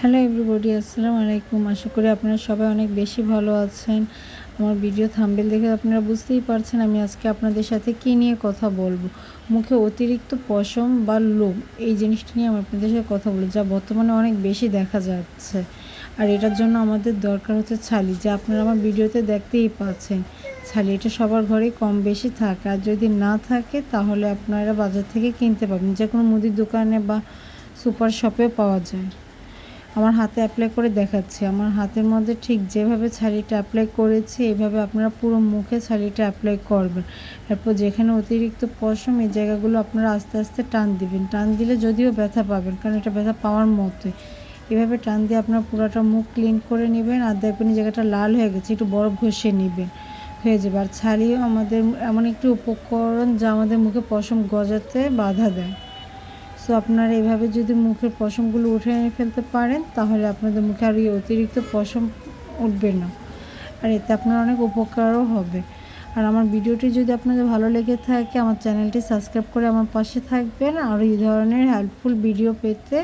Hello everybody আসসালামু আলাইকুম। আশা করি আপনারা সবাই অনেক বেশি ভালো আছেন। আমার ভিডিও থাম্বেল দেখে আপনারা বুঝতেই পারছেন আমি আজকে আপনাদের সাথে কী নিয়ে কথা বলব। মুখে অতিরিক্ত পশম বা লোম, এই জিনিসটা নিয়ে আমি আপনাদের সাথে কথা বলব, যা বর্তমানে অনেক বেশি দেখা যাচ্ছে। আর এটার জন্য আমাদের দরকার হচ্ছে ছালি, যা আপনারা আমার ভিডিওতে দেখতেই পাচ্ছেন। ছালি এটা সবার ঘরেই কম বেশি থাকে, আর যদি না থাকে তাহলে আপনারা বাজার থেকে কিনতে পাবেন যে কোনো মুদির দোকানে বা সুপার শপেও পাওয়া যায়। আমার হাতে অ্যাপ্লাই করে দেখাচ্ছি। আমার হাতের মধ্যে ঠিক যেভাবে শাড়িটা অ্যাপ্লাই করেছি এইভাবে আপনারা পুরো মুখে শাড়িটা অ্যাপ্লাই করবেন। এরপর যেখানে অতিরিক্ত পশম, এই জায়গাগুলো আপনারা আস্তে আস্তে টান দিবেন। টান দিলে যদিও ব্যথা পাবেন, কারণ এটা ব্যথা পাওয়ার মতোই। এভাবে টান দিয়ে আপনার পুরোটা মুখ ক্লিন করে নেবেন আর দেখবেন জায়গাটা লাল হয়ে গেছে, একটু বরফ ঘষে নেবেন, হয়ে যাবে। আর ছাড়িও আমাদের এমন একটি উপকরণ যা আমাদের মুখে পশম গজাতে বাধা দেয়। সো আপনারা এভাবে যদি মুখের পশমগুলো উঠে এনে ফেলতে পারেন, তাহলে আপনাদের মুখে আর এই অতিরিক্ত পশম উঠবে না। আর এতে আপনার অনেক উপকারও হবে। আর আমার ভিডিওটি যদি আপনাদের ভালো লেগে থাকে, আমার চ্যানেলটি সাবস্ক্রাইব করে আমার পাশে থাকবেন। আর এই ধরনের হেল্পফুল ভিডিও পেতে